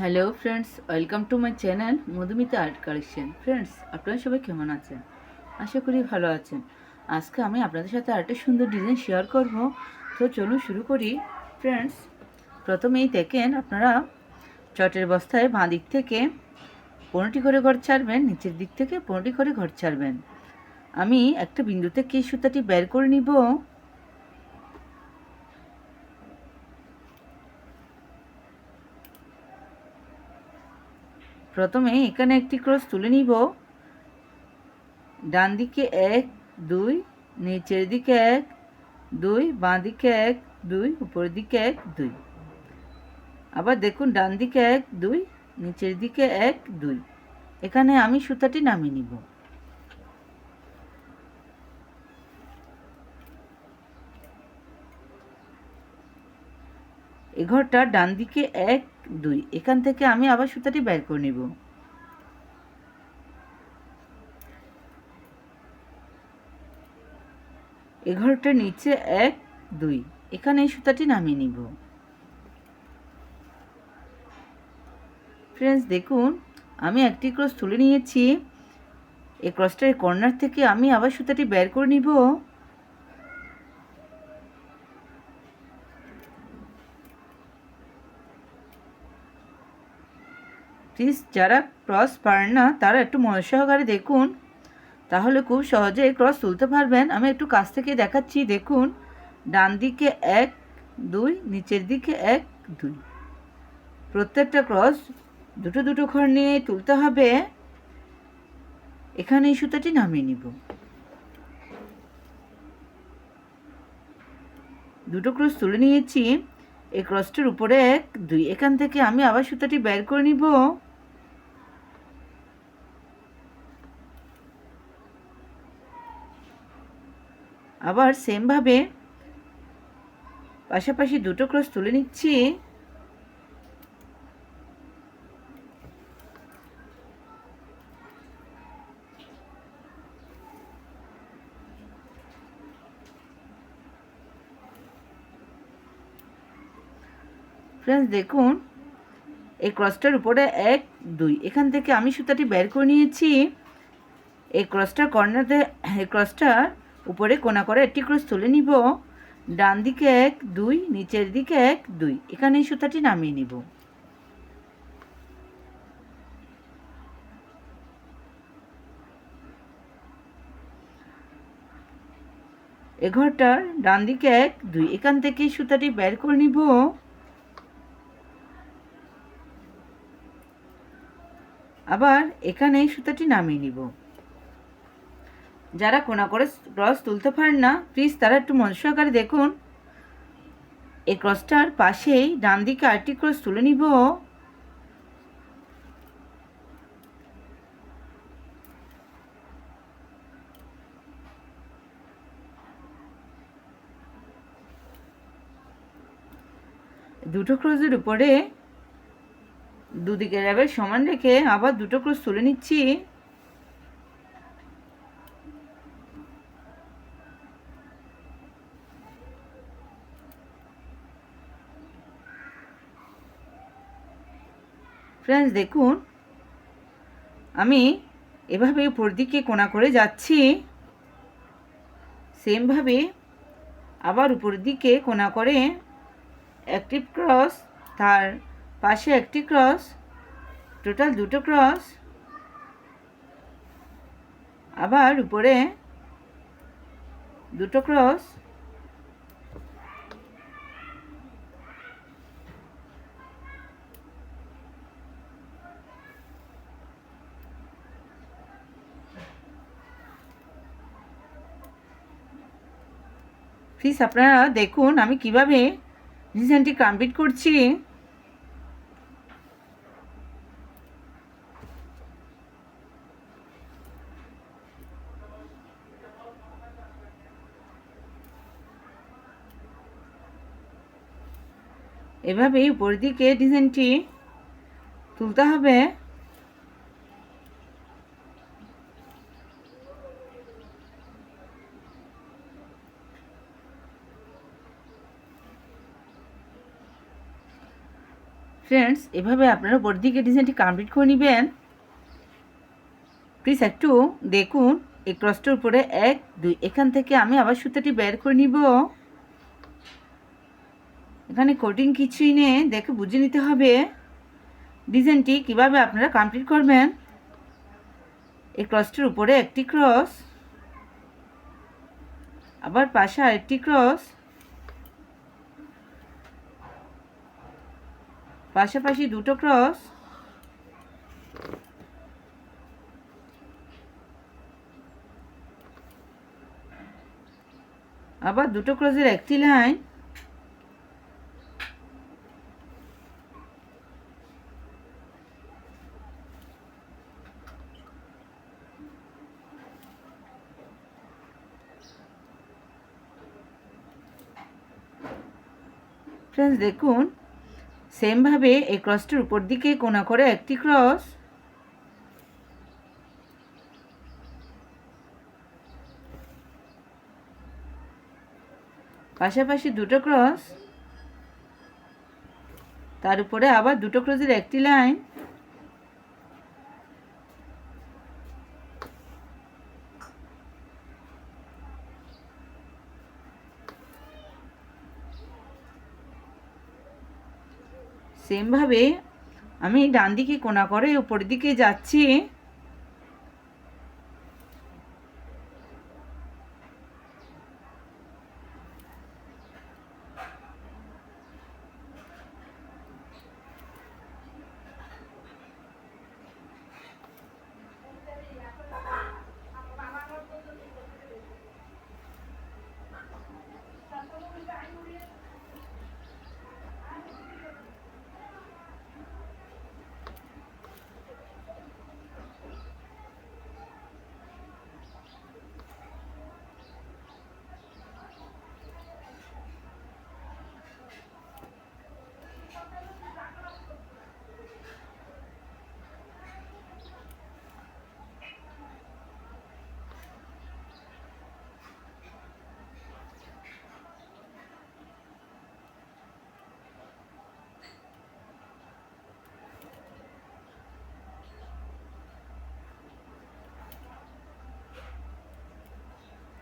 Hello friends, welcome to my channel Madhumita art collection. Friends, আপনারা সবাই কেমন আছেন? আশা করি ভালো আছেন। আজকে আমি আপনাদের সাথে আরেকটা সুন্দর ডিজাইন শেয়ার করব। তো চলুন শুরু করি। ফ্রেন্ডস, প্রথমেই দেখেন আপনারা চটের বস্তায় বাঁ দিক থেকে পনেরোটি করে ঘর ছাড়বেন, নিচের দিক থেকে পনেরোটি করে ঘর ছাড়বেন। আমি একটা বিন্দু থেকে সুতাটি বের করে নিব? প্রথমে এখানে একটি ক্রস তুলে নিব। ডান দিকে এক, দুই, নিচের দিকে এক, দুই, বাঁ দিকে এক, দুই, উপরের দিকে এক, দুই। আবার দেখুন, ডান দিকে এক, দুই, নিচের দিকে এক, দুই। এখানে আমি সুতাটি নামিয়ে নিব। এ ঘরটা ডান দিকে এক, দুই। এখান থেকে আমি আবার সুতাটি বের করে নিব। এ ঘরটার নিচে এক, দুই। এখানে এই সুতাটি নামিয়ে নিব। ফ্রেন্ডস দেখুন, আমি একটি ক্রস তুলে নিয়েছি। এই ক্রসটার কর্নার থেকে আমি আবার সুতাটি বের করে নিব। প্লিজ যারা ক্রস পারেন না, তারা একটু মনোজ সহকারে দেখুন। তাহলে খুব সহজে ক্রস তুলতে পারবেন। আমি একটু কাছ থেকে দেখাচ্ছি, দেখুন। ডান দিকে এক, দুই, নিচের দিকে এক, দুই। প্রত্যেকটা ক্রস দুটো দুটো ঘর নিয়ে তুলতে হবে। এখানে এই সুতাটি নামিয়ে নিব। দুটো ক্রস তুলে নিয়েছি। এই ক্রসটার উপরে এক, দুই। এখান থেকে আমি আবার সুতাটি বের করে নিব। আবার সেমভাবে পাশাপাশি দুটো ক্রস তুলে নিচ্ছি। ফ্রেন্ডস দেখুন, এই ক্রসটার উপরে এক, দুই। এখান থেকে আমি সুতাটি বের করে নিয়েছি। এই ক্রসটার কর্নারে এই ক্রসটার উপরে কোনা করে একটি ক্রস তুলে নিব। ডান দিকে এক, দুই, নিচের দিকে এক, দুই। এখানে এই সুতাটি নামিয়ে নিব। এ ঘরটার ডান দিকে এক, দুই। এখান থেকে সুতাটি বের করে নিব। আবার এখানে সুতাটি নামিয়ে নিব। যারা কোনা করে ক্রস তুলতে পারেন না প্লিজ তারা একটু মন সহকারে দেখুন। এই ক্রসটার পাশেই ডান দিকে আরেকটি ক্রস তুলে নিব। দুটো ক্রসের উপরে দুদিকে র্যাবের সমান রেখে আবার দুটো ক্রস তুলে নিচ্ছি। ফ্রেন্ডস দেখুন, আমি এভাবে উপর দিকে কোনা করে যাচ্ছি সেমভাবে আবার উপর দিকে কোনা করে, একটি ক্রস তার পাশে একটি ক্রস টোটাল দুটো ক্রস আবার উপরে দুটো ক্রস প্লিজ আপনারা দেখুন আমি কীভাবে ডিজাইনটি কমপ্লিট করছি। এভাবেই উপর দিকে ডিজাইনটি তুলতে হবে। ফ্রেন্ডস এভাবে আপনারা উপর দিকে ডিজাইনটি কমপ্লিট করে নেবেন। প্লিজ একটু দেখুন, এই ক্রসটার উপরে এক, দুই, এখান থেকে আমি আবার সুতাটি বের করে নিব। এখানে কোটিং কিছুই নেই, দেখে বুঝে নিতে হবে। ডিজাইনটি কীভাবে আপনারা কমপ্লিট করবেন? এই ক্রসটির উপরে একটি ক্রস আবার পাশে আরেকটি ক্রস পাশাপাশি দুটো ক্রস। আবার দুটো ক্রসের একটি লাইন। ফ্রেন্ডস দেখুন সেমভাবে এই ক্রসটির উপর দিকে কোনা করে একটি ক্রস। পাশাপাশি দুটো ক্রস। তার উপরে আবার দুটো ক্রসের একটি লাইন। সেমভাবে আমি ডান দিকে কোনা করে উপরের দিকে যাচ্ছি।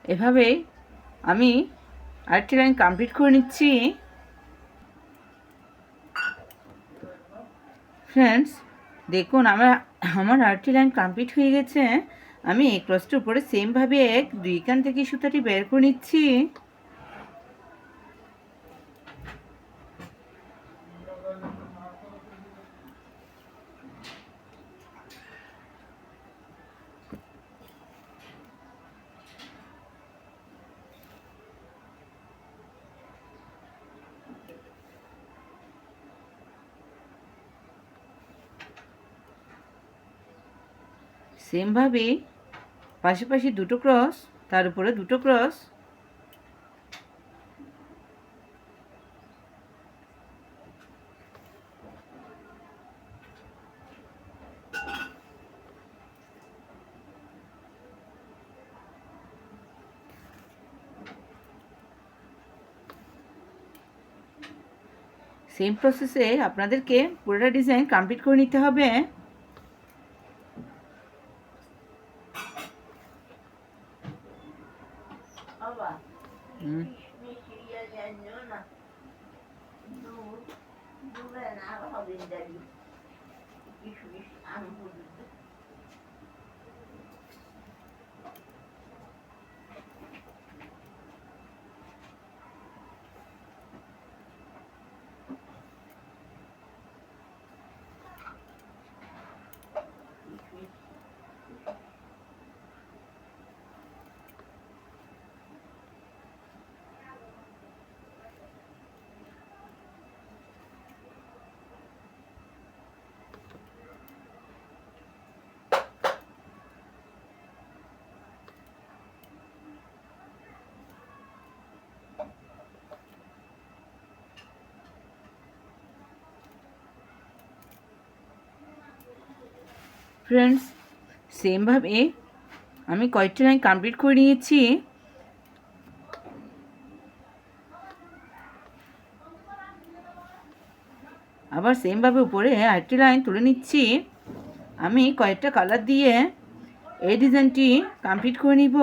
এভাবে আমি আরেকটি লাইন কমপ্লিট করে নিচ্ছি। ফ্রেন্ডস দেখুন, আমার আমার আরেকটি লাইন কমপ্লিট হয়ে গেছে। আমি এই ক্রসটার উপরে সেমভাবে এক, দুই কান থেকে সুতাটি বের করে নিচ্ছি। সেমভাবে পাশাপাশি দুটো ক্রস, তার উপরে দুটো ক্রস। সেম প্রসেসে আপনাদেরকে পুরোটা ডিজাইন কমপ্লিট করে নিতে হবে। দাদি কিশমিশ আঙ্গুর ফ্রেন্ডস সেমভাবে আমি কয়েকটি লাইন কমপ্লিট করে নিয়েছি। আবার সেমভাবে উপরে আরেকটি লাইন তুলে নিচ্ছি। আমি কয়েকটা কালার দিয়ে এই ডিজাইনটি কমপ্লিট করে নিব।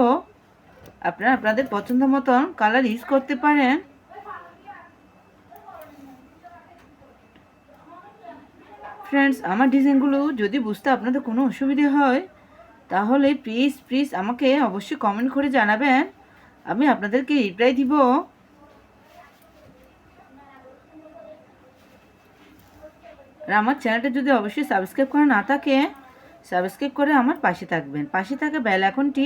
আপনারা আপনাদের পছন্দ মতন কালার ইউজ করতে পারেন। ফ্রেন্ডস আমার ডিজাইনগুলো যদি বুঝতে আপনাদের কোনো অসুবিধে হয়, তাহলে প্লিজ প্লিজ আমাকে অবশ্যই কমেন্ট করে জানাবেন। আমি আপনাদেরকে রিপ্লাই দিব। আর আমার চ্যানেলটা যদি অবশ্যই সাবস্ক্রাইব করা না থাকে সাবস্ক্রাইব করে আমার পাশে থাকবেন। পাশে থাকা বেল আইকনটি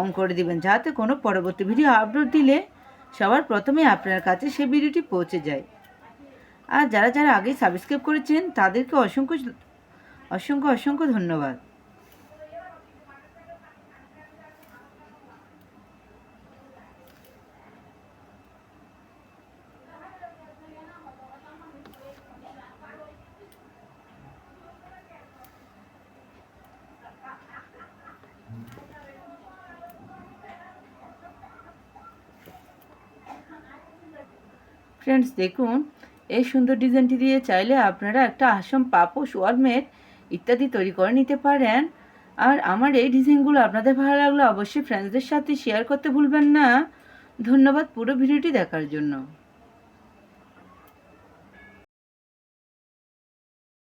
অন করে দিবেন, যাতে কোনো পরবর্তী ভিডিও আপলোড দিলে সবার প্রথমে আপনার কাছে সেই ভিডিওটি পৌঁছে যায়। আর যারা যারা আগে সাবস্ক্রাইব করেছেন তাদেরকে অসংখ্য অসংখ্য অসংখ্য ধন্যবাদ। ফ্রেন্ডস দেখুন এই সুন্দর ডিজাইনটি দিয়ে চাইলে আপনারা একটা আসম পাপোশ ওয়ালমেট ইত্যাদি তৈরি করে নিতে পারেন। আর আমার এই ডিজাইনগুলো আপনাদের ভালো লাগলে অবশ্যই ফ্রেন্ডসদের সাথে শেয়ার করতে ভুলবেন না। ধন্যবাদ পুরো ভিডিওটি দেখার জন্য।